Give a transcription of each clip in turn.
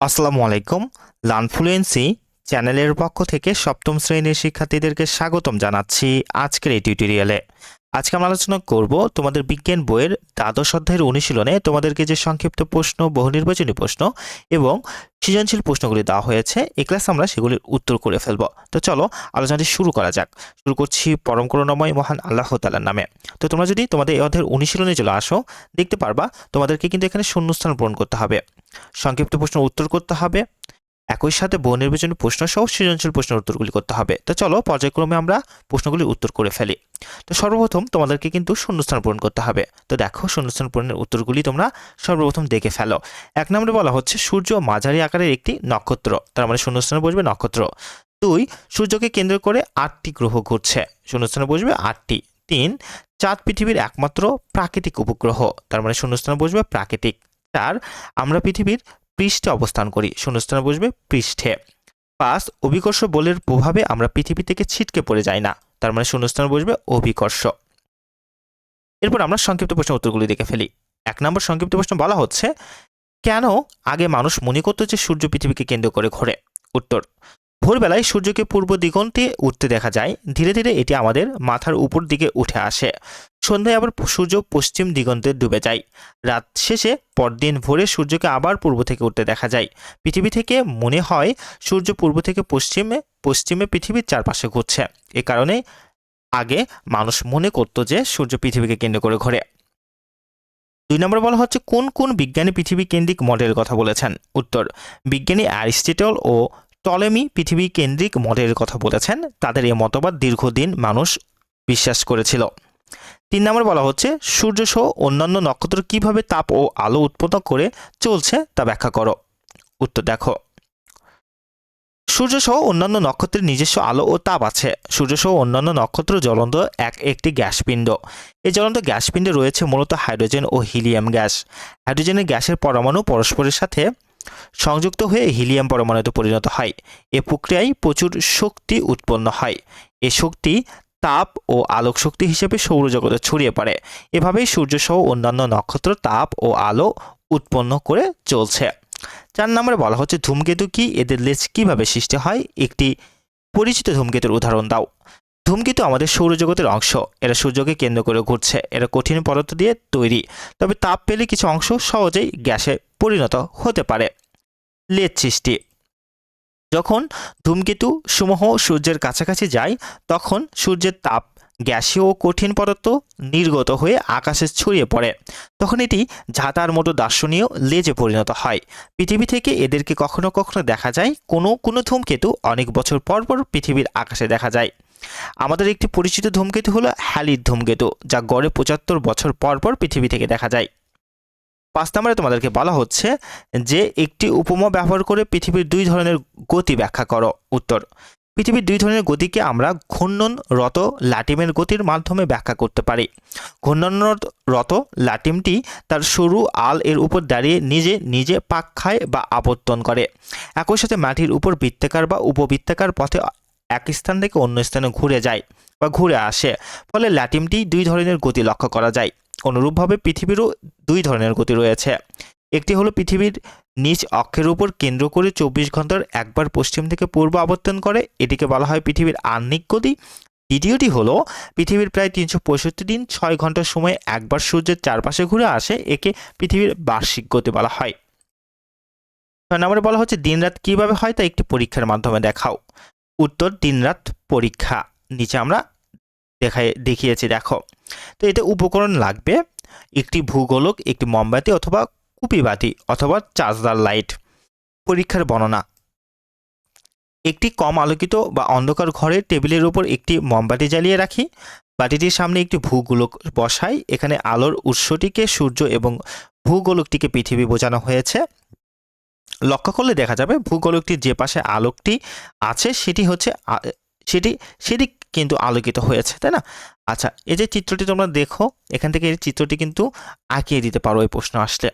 আসসালামু আলাইকুম। লানফ্লুয়েন্সি চ্যানেলের পক্ষ থেকে সপ্তম শ্রেণির শিক্ষার্থীদেরকে স্বাগতম জানাচ্ছি আজকের এই টিউটোরিয়ালে। আজকে আমরা আলোচনা করব তোমাদের বিজ্ঞান বইয়ের দ্বাদশ অধ্যায়ের অনুশীলনে তোমাদেরকে যে সংক্ষিপ্ত প্রশ্ন, বহু নির্বাচনী প্রশ্ন এবং সৃজনশীল প্রশ্নগুলি দেওয়া হয়েছে এই ক্লাস আমরা সেগুলির উত্তর করে ফেলব। তো চলো, আলোচনাটি শুরু করা যাক। শুরু করছি পরম করুণাময় মহান আল্লাহ তালার নামে। তো তোমরা যদি তোমাদের এই অধ্যায়ের অনুশীলনে চলে আসো, দেখতে পারবা তোমাদেরকে কিন্তু এখানে শূন্যস্থান পূরণ করতে হবে। সংক্ষিপ্ত প্রশ্নের উত্তর করতে হবে। একই সাথে বহু নির্বাচনী প্রশ্ন সহ সৃজনশীল প্রশ্নের উত্তরগুলি করতে হবে। তো চলো, পর্যায়ক্রমে আমরা প্রশ্নগুলির উত্তর করে ফেলি। তো সর্বপ্রথম তোমাদেরকে কিন্তু শূন্যস্থান পূরণ করতে হবে। তো দেখো, শূন্যস্থান পূরণের উত্তরগুলি তোমরা সর্বপ্রথম দেখে ফেলো। এক নম্বরে বলা হচ্ছে, সূর্য মাঝারি আকারের একটি নক্ষত্র। তার মানে শূন্যস্থানে বসবে নক্ষত্র। দুই, সূর্যকে কেন্দ্র করে আটটি গ্রহ ঘুরছে। শূন্যস্থানে বসবে আটটি। তিন, চাঁদ পৃথিবীর একমাত্র প্রাকৃতিক উপগ্রহ। তার মানে শূন্যস্থানে বসবে প্রাকৃতিক। চার, আমরা পৃথিবীর পৃষ্ঠে অবস্থান করি। শূন্যস্থানে বসবে পৃষ্ঠে। পাঁচ, অভিকর্ষ বলের প্রভাবে আমরা পৃথিবী থেকে ছিটকে পড়ে যাই না। তার মানে শূন্যস্থানে বসবে অভিকর্ষ। এরপর আমরা সংক্ষিপ্ত প্রশ্ন উত্তরগুলি দেখে ফেলি। এক নম্বর সংক্ষিপ্ত প্রশ্ন বলা হচ্ছে, কেন আগে মানুষ মনে করতো যে সূর্য পৃথিবীকে কেন্দ্র করে ঘোরে? উত্তর ভোরবেলায় সূর্যকে পূর্ব দিগন্তে উঠতে দেখা যায়। ধীরে ধীরে এটি আমাদের মাথার উপর দিকে উঠে আসে। সন্ধ্যায় আবার সূর্য পশ্চিম দিগন্তে ডুবে যায়। রাত শেষে পরদিন ভোরে সূর্যকে আবার পূর্ব থেকে উঠতে দেখা যায়। পৃথিবী থেকে মনে হয় সূর্য পূর্ব থেকে পশ্চিমে পশ্চিমে পৃথিবীর চারপাশে ঘুরছে। এ কারণে আগে মানুষ মনে করত যে সূর্য পৃথিবীকে কেন্দ্র করে ঘোরে। দুই নম্বর বলা হচ্ছে, কোন কোন বিজ্ঞানী পৃথিবী কেন্দ্রিক মডেলের কথা বলেছেন? উত্তর, বিজ্ঞানী অ্যারিস্টটল ও টলেমি পৃথিবী কেন্দ্রিক মডেলের কথা বলেছেন। তাদের এই মতবাদ দীর্ঘদিন মানুষ বিশ্বাস করেছিল। তিন নম্বর বলা হচ্ছে, সূর্য সহ অন্যান্য নক্ষত্র কীভাবে তাপ ও আলো উৎপন্ন করে চলছে তা ব্যাখ্যা করো। উত্তর দেখো। সূর্য সহ অন্যান্য নক্ষত্রের নিজস্ব আলো ও তাপ আছে। সূর্য সহ অন্যান্য নক্ষত্র জ্বলন্ত এক একটি গ্যাসপিণ্ড। এই জ্বলন্ত গ্যাসপিণ্ডে রয়েছে মূলত হাইড্রোজেন ও হিলিয়াম গ্যাস। হাইড্রোজেনের গ্যাসের পরমাণু পরস্পরের সাথে সংযুক্ত হয়ে হিলিয়াম পরমাণুতে পরিণত হয়। এ প্রক্রিয়ায় প্রচুর শক্তি উৎপন্ন হয়। এ শক্তি তাপ ও আলোক শক্তি হিসেবে সৌরজগতে ছড়িয়ে পড়ে। এভাবেই সূর্য সহ অন্যান্য নক্ষত্র তাপ ও আলো উৎপন্ন করে চলছে। চার নম্বরে বলা হচ্ছে, ধূমকেতু কি? এদের লেজ কীভাবে সৃষ্টি হয়? একটি পরিচিত ধূমকেতুর উদাহরণ দাও। ধূমকেতু আমাদের সৌরজগতের অংশ। এরা সূর্যকে কেন্দ্র করে ঘুরছে। এরা কঠিন পদার্থ দিয়ে তৈরি। তবে তাপ পেলে কিছু অংশ সহজেই গ্যাসে পরিণত হতে পারে। লেজ সৃষ্টি। যখন ধূমকেতু সমূহ সূর্যের কাছাকাছি যায়, তখন সূর্যের তাপ গ্যাসীয় ও কঠিন পদার্থ নির্গত হয়ে আকাশে ছড়িয়ে পড়ে। তখন এটি ঝাঁতার মতো দার্শনীয় লেজে পরিণত হয়। পৃথিবী থেকে এদেরকে কখনো কখনো দেখা যায়, কোনো কোনো ধূমকেতু অনেক বছর পর পর পৃথিবীর আকাশে দেখা যায়। আমাদের একটি পরিচিত ধূমকেতু হলো হ্যালির ধূমকেতু, যা গড়ে পঁচাত্তর বছর পর পর পৃথিবী থেকে দেখা যায়। পাঁচ নম্বরে তোমাদেরকে বলা হচ্ছে যে একটি উপমা ব্যবহার করে পৃথিবীর দুই ধরনের গতি ব্যাখ্যা করো। উত্তর, পৃথিবীর দুই ধরনের গতিকে আমরা ঘূর্ণনরত লাটিমের গতির মাধ্যমে ব্যাখ্যা করতে পারি। ঘূর্ণনরত লাটিমটি তার সরু আল এর উপর দাঁড়িয়ে নিজে নিজে পাক খায় বা আবর্তন করে। একই সাথে মাটির উপর বৃত্তাকার বা উপবৃত্তাকার পথে এক স্থান থেকে অন্য স্থানে ঘুরে যায় বা ঘুরে আসে। ফলে ল্যাটিমটি দুই ধরনের গতি লক্ষ্য করা যায়। অনুরূপভাবে পৃথিবীরও দুই ধরনের গতি রয়েছে। একটি হলো পৃথিবীর নিচ অক্ষের উপর কেন্দ্র করে চব্বিশ ঘণ্টার একবার পশ্চিম থেকে পূর্ব আবর্তন করে, এটিকে বলা হয় পৃথিবীর আহ্নিক গতি। দ্বিতীয়টি হলো পৃথিবীর প্রায় তিনশো পঁয়ষট্টি দিন ছয় ঘণ্টার সময় একবার সূর্যের চারপাশে ঘুরে আসে, একে পৃথিবীর বার্ষিক গতি বলা হয়। ছয় নম্বরে বলা হচ্ছে দিনরাত কীভাবে হয় তা একটি পরীক্ষার মাধ্যমে দেখাও। উত্তর, দিনরাত পরীক্ষা। নিচে আমরা দেখাই, দেখিয়েছি, দেখো। তো এতে উপকরণ লাগবে, একটি ভূগোলক, একটি মোমবাতি অথবা কুপিবাতি অথবা চার্জদার লাইট। পরীক্ষার বর্ণনা। একটি কম আলোকিত বা অন্ধকার ঘরে টেবিলের উপর একটি মোমবাতি জ্বালিয়ে রাখি। বাটিটির সামনে একটি ভূগোলক বসাই। এখানে আলোর উৎসটিকে সূর্য এবং ভূগোলকটিকে পৃথিবী বোঝানো হয়েছে। লক্ষ্য করলে দেখা যাবে ভূগোলকটির যে পাশে আলোকটি আছে, সেটি হচ্ছে সেটি সেটি কিন্তু আলোকিত হয়েছে, তাই না? আচ্ছা এই যে চিত্রটি তোমরা দেখো, এখান থেকে এই চিত্রটি কিন্তু আঁকিয়ে দিতে পারো এই প্রশ্ন আসলে।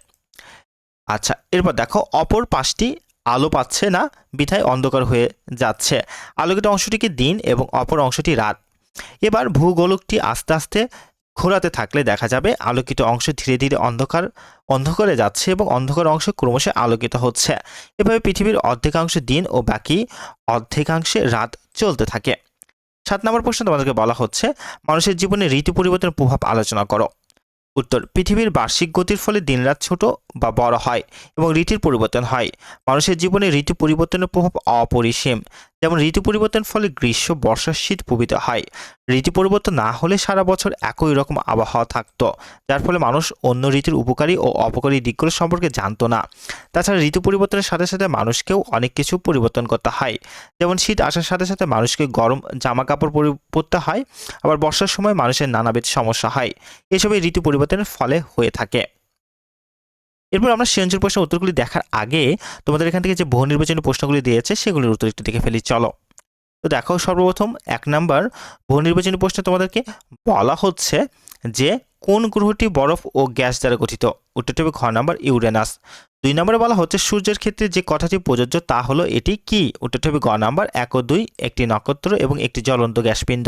আচ্ছা এরপর দেখো, অপর পাঁচটি আলো পাচ্ছে না, বিধায় অন্ধকার হয়ে যাচ্ছে। আলোকিত অংশটিকে দিন এবং অপর অংশটি রাত। এবার ভূগোলকটি আস্তে আস্তে ঘোরাতে থাকলে দেখা যাবে আলোকিত অংশ ধীরে ধীরে অন্ধকার, অন্ধকারে যাচ্ছে এবং অন্ধকার অংশ ক্রমশ আলোকিত হচ্ছে। এভাবে পৃথিবীর অর্ধেকাংশ দিন ও বাকি অর্ধেকাংশে রাত চলতে থাকে। সাত নম্বর প্রশ্ন তোমাদেরকে বলা হচ্ছে, মানুষের জীবনে ঋতু পরিবর্তনের প্রভাব আলোচনা করো। উত্তর, পৃথিবীর বার্ষিক গতির ফলে দিনরাত ছোট বা বড় হয় এবং ঋতুর পরিবর্তন হয়। মানুষের জীবনে ঋতু পরিবর্তনের প্রভাব অপরিসীম। যেমন ঋতু পরিবর্তন ফলে গ্রীষ্ম, বর্ষা, শীত প্রভৃত হয়। ঋতু পরিবর্তন না হলে সারা বছর একই রকম আবহাওয়া থাকতো, যার ফলে মানুষ অন্য ঋতুর উপকারী ও অপকারী দিকগুলো সম্পর্কে জানতো না। তাছাড়া ঋতু পরিবর্তনের সাথে সাথে মানুষকেও অনেক কিছু পরিবর্তন করতে হয়। যেমন শীত আসার সাথে সাথে মানুষকে গরম জামা কাপড় পরি- পরতে হয়, আবার বর্ষার সময় মানুষের নানাবিধ সমস্যা হয়। এসবই ঋতু পরিবর্তনের ফলে হয়ে থাকে। এরপর আমরা সৃজনশীল প্রশ্নের উত্তরগুলি দেখার আগে তোমাদের এখান থেকে যে বহু নির্বাচনী প্রশ্নগুলি দিয়েছে, সেগুলির উত্তর একটু দেখে ফেলি, চলো। তো দেখো সর্বপ্রথম, এক নাম্বার, বহু নির্বাচনী প্রশ্নে তোমাদেরকে বলা হচ্ছে যে কোন গ্রহটি বরফ ও গ্যাস দ্বারা গঠিত? উত্তরটি হবে খ নাম্বার, ইউরেনাস। দুই নম্বরে বলা হচ্ছে, সূর্যের ক্ষেত্রে যে কথাটি প্রযোজ্য তা হলো এটি কি? উত্তরটি হবে গ নাম্বার, এক ও দুই, একটি নক্ষত্র এবং একটি জ্বলন্ত গ্যাসপিণ্ড।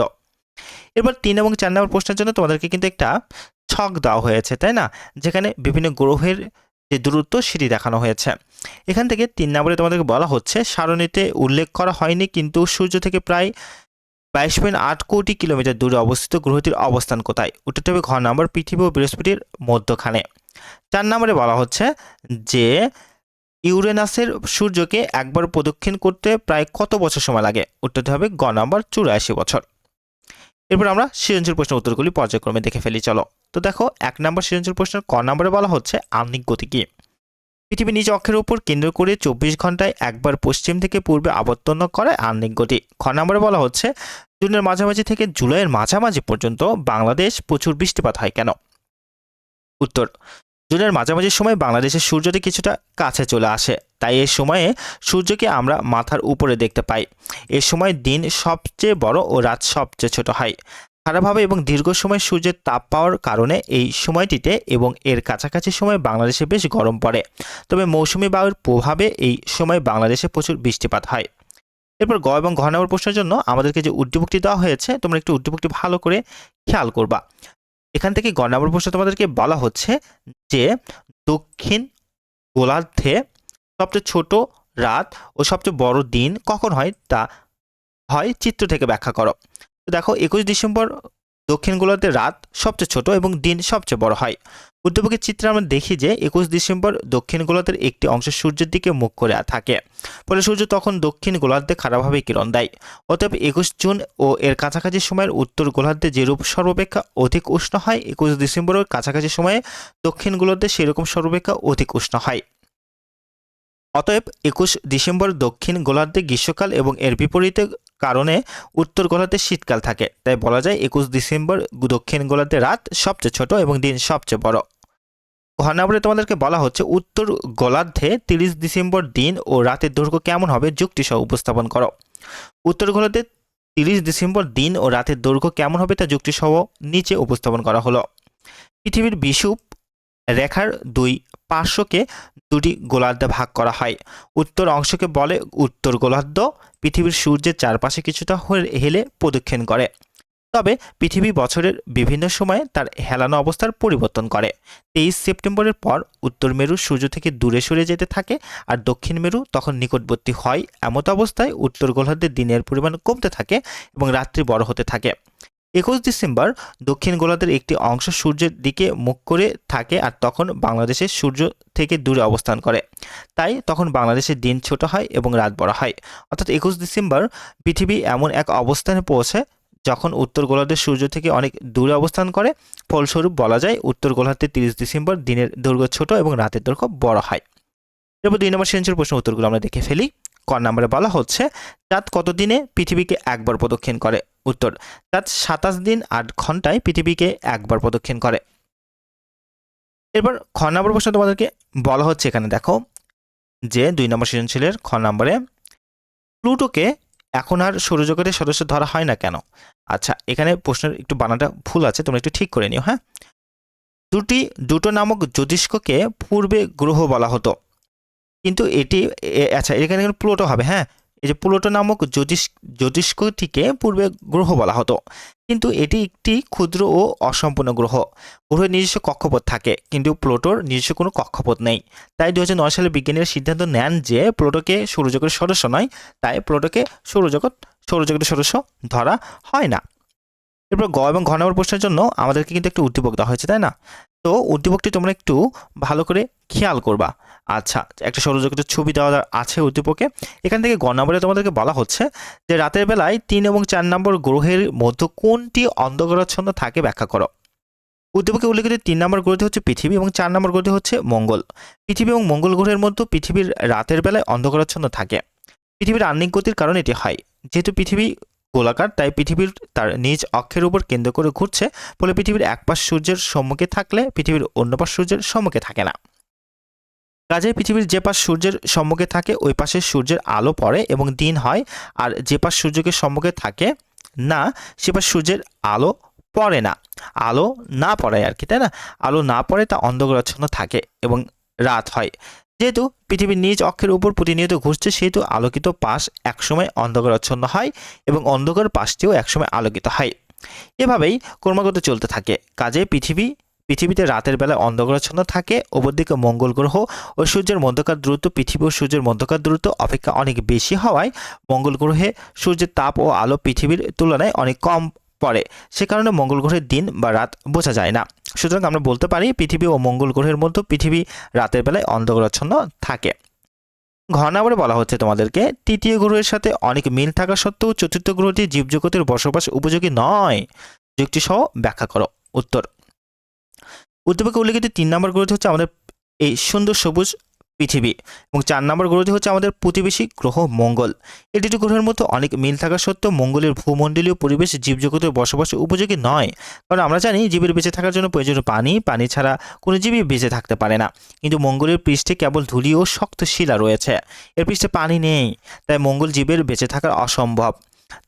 এবার তিন এবং চার নম্বর প্রশ্নের জন্য তোমাদেরকে কিন্তু একটা ছক দেওয়া হয়েছে, তাই না? যেখানে বিভিন্ন গ্রহের যে দূরত্ব সেটি দেখানো হয়েছে। এখান থেকে তিন নম্বরে তোমাদেরকে বলা হচ্ছে, সারণীতে উল্লেখ করা হয়নি, কিন্তু সূর্য থেকে প্রায় বাইশ পয়েন্ট আট কোটি কিলোমিটার দূরে অবস্থিত গ্রহটির অবস্থান কোথায়? উত্তরটি হবে ঘ নম্বর, পৃথিবী ও বৃহস্পতির মধ্যখানে। চার নম্বরে বলা হচ্ছে যে, ইউরেনাসের সূর্যকে একবার প্রদক্ষিণ করতে প্রায় কত বছর সময় লাগে? উত্তরটি হবে গ নম্বর, চুরাশি বছর। এরপর আমরা সৃজনশীল প্রশ্নের উত্তরগুলি পর্যায়ক্রমে দেখে ফেলি, চলো। তো দেখো, এক নম্বর সৃজনশীল প্রশ্নের ক নম্বরে বলা হচ্ছে আহ্নিক গতি কি? পৃথিবী নিজ অক্ষের উপর কেন্দ্র করে চব্বিশ ঘন্টায় একবার পশ্চিম থেকে পূর্বে আবর্তন করে আহ্নিক গতি। খ নম্বরে বলা হচ্ছে, জুনের মাঝামাঝি থেকে জুলাইয়ের মাঝামাঝি পর্যন্ত বাংলাদেশ প্রচুর বৃষ্টিপাত হয় কেন? উত্তর জুনের মাঝামাঝি সময় বাংলাদেশের সূর্যটি কিছুটা কাছে চলে আসে, তাই এ সময়ে সূর্যকে আমরা মাথার উপরে দেখতে পাই। এ সময় দিন সবচেয়ে বড় ও রাত সবচেয়ে ছোট হয়। খারাপভাবে এবং দীর্ঘ সময় সূর্যের তাপ পাওয়ার কারণে এই সময়টিতে এবং এর কাছাকাছি সময় বাংলাদেশে বেশ গরম পড়ে। তবে মৌসুমি বায়ুর প্রভাবে এই সময় বাংলাদেশে প্রচুর বৃষ্টিপাত হয়। এরপর গ এবং ঘ নম্বর প্রশ্নের জন্য আমাদেরকে যে উদ্দীপকটি দেওয়া হয়েছে, তোমরা একটু উদ্দীপকটি ভালো করে খেয়াল করবা। এখান থেকে গ নম্বর প্রশ্ন তোমাদেরকে বলা হচ্ছে যে দক্ষিণ গোলার্ধে সবচেয়ে ছোট রাত ও সবচেয়ে বড় দিন কখন হয় তা হয় চিত্র থেকে ব্যাখ্যা করো। দেখো, একুশ ডিসেম্বর দক্ষিণ গোলার্ধে রাত সবচেয়ে ছোট এবং দিন সবচেয়ে বড় হয়। উদ্যোগের চিত্রে আমরা দেখি যে একুশ ডিসেম্বর দক্ষিণ গোলার্ধের একটি অংশ সূর্যের দিকে মুখ করে থাকে। ফলে সূর্য তখন দক্ষিণ গোলার্ধে খারাপভাবে কিরণ দেয়। অতএব একুশ জুন ও এর কাছাকাছি সময়ের উত্তর গোলার্ধে যেরূপ সর্বাপেক্ষা অধিক উষ্ণ হয়, একুশ ডিসেম্বরের কাছাকাছি সময়ে দক্ষিণ গোলার্ধে সেরকম সর্বাপেক্ষা অধিক উষ্ণ হয়। অতএব একুশ ডিসেম্বর দক্ষিণ গোলার্ধে গ্রীষ্মকাল এবং এর বিপরীতে কারণে উত্তর গোলার্ধে শীতকাল থাকে। তাই বলা যায় একুশ ডিসেম্বর দক্ষিণ গোলার্ধে রাত সবচেয়ে ছোট এবং দিন সবচেয়ে বড়। ঘর তোমাদেরকে বলা হচ্ছে, উত্তর গোলার্ধে তিরিশ ডিসেম্বর দিন ও রাতের দৈর্ঘ্য কেমন হবে যুক্তিসহ উপস্থাপন করো। উত্তর গোলার্ধে তিরিশ ডিসেম্বর দিন ও রাতের দৈর্ঘ্য কেমন হবে তা যুক্তিসহ নিচে উপস্থাপন করা হলো। পৃথিবীর বিষুব রেখার দুই পার্শ্বকে দুটি গোলার্ধে ভাগ করা হয়। উত্তর অংশকে বলে উত্তর গোলার্ধ, পৃথিবীর সূর্যের চারপাশে কিছুটা হেলে প্রদক্ষিণ করে। তবে পৃথিবী বছরের বিভিন্ন সময়ে তার হেলানো অবস্থার পরিবর্তন করে। তেইশ সেপ্টেম্বরের পর উত্তর মেরু সূর্য থেকে দূরে সরে যেতে থাকে আর দক্ষিণ মেরু তখন নিকটবর্তী হয়। এমত অবস্থায় উত্তর গোলার্ধে দিনের পরিমাণ কমতে থাকে এবং রাত্রি বড় হতে থাকে। একুশ ডিসেম্বর দক্ষিণ গোলার্ধের একটি অংশ সূর্যের দিকে মুখ করে থাকে আর তখন বাংলাদেশের সূর্য থেকে দূরে অবস্থান করে। তাই তখন বাংলাদেশের দিন ছোট হয় এবং রাত বড় হয়। অর্থাৎ একুশ ডিসেম্বর পৃথিবী এমন এক অবস্থানে পৌঁছে যখন উত্তর গোলার্ধের সূর্য থেকে অনেক দূরে অবস্থান করে, ফলস্বরূপ বলা যায় উত্তর গোলার্ধে তিরিশ ডিসেম্বর দিনের দৈর্ঘ্য ছোট এবং রাতের দৈর্ঘ্য বড় হয়। এরপর দুই নম্বর সেঞ্চুর প্রশ্ন উত্তরগুলো আমরা দেখে ফেলি। ক নম্বরে বলা হচ্ছে, চাঁদ কতদিনে পৃথিবীকে একবার প্রদক্ষিণ করে? উত্তর, চাঁদ সাতাশ দিন আট ঘন্টায় পৃথিবীকে একবার প্রদক্ষিণ করে। এরপর খ নম্বর প্রশ্ন তোমাদেরকে বলা হচ্ছে এখানে দেখো যে, দুই নম্বর সৃজনশীলের খ নম্বরে, প্লুটোকে এখন আর সৌরজগতের সদস্য ধরা হয় না কেন? আচ্ছা এখানে প্রশ্নের একটু বানাটা ভুল আছে, তোমরা একটু ঠিক করে নিও হ্যাঁ? দুটি, দুটো নামক জ্যোতিষ্ককে পূর্বে গ্রহ বলা হতো। কিন্তু এটি আচ্ছা এখানে প্লুটো হবে হ্যাঁ? এই যে প্লুটো নামক জ্যোতিষ, জ্যোতিষ্কটিকে পূর্বে গ্রহ বলা হতো। কিন্তু এটি একটি ক্ষুদ্র ও অসম্পূর্ণ গ্রহ। গ্রহের নিজস্ব কক্ষপথ থাকে, কিন্তু প্লুটোর নিজস্ব কোনো কক্ষপথ নেই। তাই দু হাজার নয় সালে বিজ্ঞানীরা সিদ্ধান্ত নেন যে প্লুটোকে সৌরজগতের সদস্য নয়, তাই প্লুটোকে সৌরজগৎ, সৌরজগতের সদস্য ধরা হয় না। এরপর গ এবং ঘ প্রশ্নের জন্য আমাদেরকে কিন্তু একটু উদ্দীপক দেওয়া হয়েছে, তাই না? তো উদ্দীপকটি তোমরা একটু ভালো করে খেয়াল করবা। আচ্ছা একটা সৌরজগতের ছবি দেওয়া আছে উদ্দীপকে, এখান থেকে গ নম্বরে তোমাদেরকে বলা হচ্ছে যে রাতের বেলায় তিন এবং চার নম্বর গ্রহের মধ্যে কোনটি অন্ধকারাচ্ছন্ন থাকে ব্যাখ্যা করো। উদ্দীপকে উল্লেখিত তিন নম্বর গ্রহটি হচ্ছে পৃথিবী এবং চার নম্বর গ্রহটি হচ্ছে মঙ্গল। পৃথিবী এবং মঙ্গল গ্রহের মধ্যে পৃথিবীর রাতের বেলায় অন্ধকারাচ্ছন্ন থাকে। পৃথিবীর আহ্নিক গতির কারণে এটি হয়। যেহেতু পৃথিবী গোলাকার, তাই পৃথিবীর তার নিজ অক্ষের উপর কেন্দ্র করে ঘুরছে ফলে পৃথিবীর এক পাশ সূর্যের সম্মুখে থাকলে পৃথিবীর অন্য পাশ সূর্যের সম্মুখে থাকে না। কাজেই পৃথিবীর যে পাশ সূর্যের সম্মুখে থাকে, ওই পাশে সূর্যের আলো পড়ে এবং দিন হয়, আর যে পাশ সূর্যকে সম্মুখে থাকে না, সে পাশ সূর্যের আলো পড়ে না। আলো না পড়ে আর কি, তাই না? আলো না পড়ে তা অন্ধকারাচ্ছন্ন থাকে এবং রাত হয়। যেহেতু পৃথিবীর নিজ অক্ষের উপর প্রতিনিয়ত ঘুরছে, সেহেতু আলোকিত পাশ একসময় অন্ধকারাচ্ছন্ন হয় এবং অন্ধকার পাশটিও একসময় আলোকিত হয়। এভাবেই ক্রমাগত চলতে থাকে। কাজে পৃথিবী, পৃথিবীতে রাতের বেলায় অন্ধকারাচ্ছন্ন থাকে ওপরদিকে মঙ্গল গ্রহ ও সূর্যের মধ্যকার দূরত্ব, পৃথিবী ও সূর্যের মধ্যকার দূরত্ব অপেক্ষা অনেক বেশি হওয়ায় মঙ্গল গ্রহে সূর্যের তাপ ও আলো পৃথিবীর তুলনায় অনেক কম পড়ে। সে কারণে মঙ্গল গ্রহের দিন বা রাত বোঝা যায় না। সুতরাং আমরা বলতে পারি পৃথিবী ও মঙ্গল গ্রহের মধ্যে পৃথিবী রাতের বেলায় অন্ধকারাচ্ছন্ন থাকে। ঘনাবরে বলা হচ্ছে তোমাদেরকে, তৃতীয় গ্রহের সাথে অনেক মিল থাকা সত্ত্বেও চতুর্থ গ্রহটি জীবজগতের বসবাস উপযোগী নয়। যুক্তি সহ ব্যাখ্যা করো। উত্তর। উদ্দীপকে উল্লেখিত তিন নম্বর গ্রহটি হচ্ছে আমাদের এই সুন্দর সবুজ পৃথিবী। এবং চার নম্বর গ্রহটি হচ্ছে আমাদের প্রতিবেশী গ্রহ মঙ্গল। এই দুটি গ্রহের মধ্যে অনেক মিল থাকা সত্ত্বেও মঙ্গলের ভূমণ্ডলীয় পরিবেশ জীবজগতের বসবাস উপযোগী নয়। কারণ আমরা জানি জীবের বেঁচে থাকার জন্য প্রয়োজনীয় পানি পানি ছাড়া কোনো জীবই বেঁচে থাকতে পারে না। কিন্তু মঙ্গলের পৃষ্ঠে কেবল ধুলি ও শক্ত শিলা রয়েছে। এর পৃষ্ঠে পানি নেই। তাই মঙ্গল জীবের বেঁচে থাকা অসম্ভব।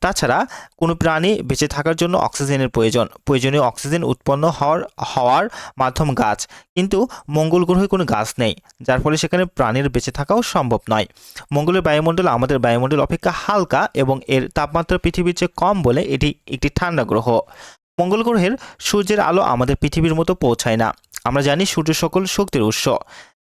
তাছাড়া কোনো প্রাণী বেঁচে থাকার জন্য অক্সিজেনের প্রয়োজন। প্রয়োজনীয় অক্সিজেন উৎপন্ন হওয়ার হওয়ার মাধ্যম গাছ। কিন্তু মঙ্গল গ্রহে কোনো গাছ নেই, যার ফলে সেখানে প্রাণীর বেঁচে থাকাও সম্ভব নয়। মঙ্গলের বায়ুমণ্ডল আমাদের বায়ুমণ্ডল অপেক্ষা হালকা এবং এর তাপমাত্রা পৃথিবীর চেয়ে কম বলে এটি একটি ঠান্ডা গ্রহ। মঙ্গল গ্রহের সূর্যের আলো আমাদের পৃথিবীর মতো পৌঁছায় না। আমরা জানি সূর্য সকল শক্তির উৎস।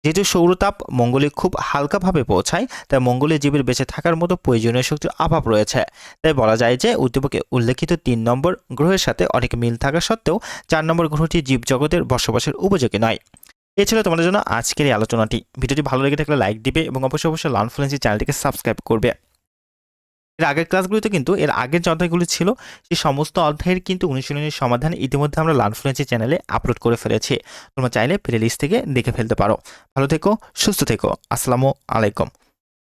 যেহেতু সৌরতাপ মঙ্গলে খুব হালকাভাবে পৌঁছায়, তাই মঙ্গলে জীবের বেঁচে থাকার মতো প্রয়োজনীয় শক্তির অভাব রয়েছে। তাই বলা যায় যে উদ্দীপকে উল্লেখিত তিন নম্বর গ্রহের সাথে অনেক মিল থাকা সত্ত্বেও চার নম্বর গ্রহটি জীবজগতের বসবাসের উপযোগী নয়। এ ছিল তোমাদের জন্য আজকের এই আলোচনাটি। ভিডিওটি ভালো লেগে থাকলে লাইক দিবে এবং অবশ্যই অবশ্যই লানফ্লুয়েন্সি চ্যানেলটিকে সাবস্ক্রাইব করবে। এর আগের ক্লাসগুলিতে কিন্তু এর আগের যে অধ্যায়গুলি ছিল, সেই সমস্ত অধ্যায়ের কিন্তু অনুশীলনের সমাধান ইতিমধ্যে আমরা লানফ্লুয়েন্সি চ্যানেলে আপলোড করে ফেলেছি। তোমরা চাইলে প্লে লিস্ট থেকে দেখে ফেলতে পারো। ভালো থেকো, সুস্থ থেকো। আসসালামু আলাইকুম।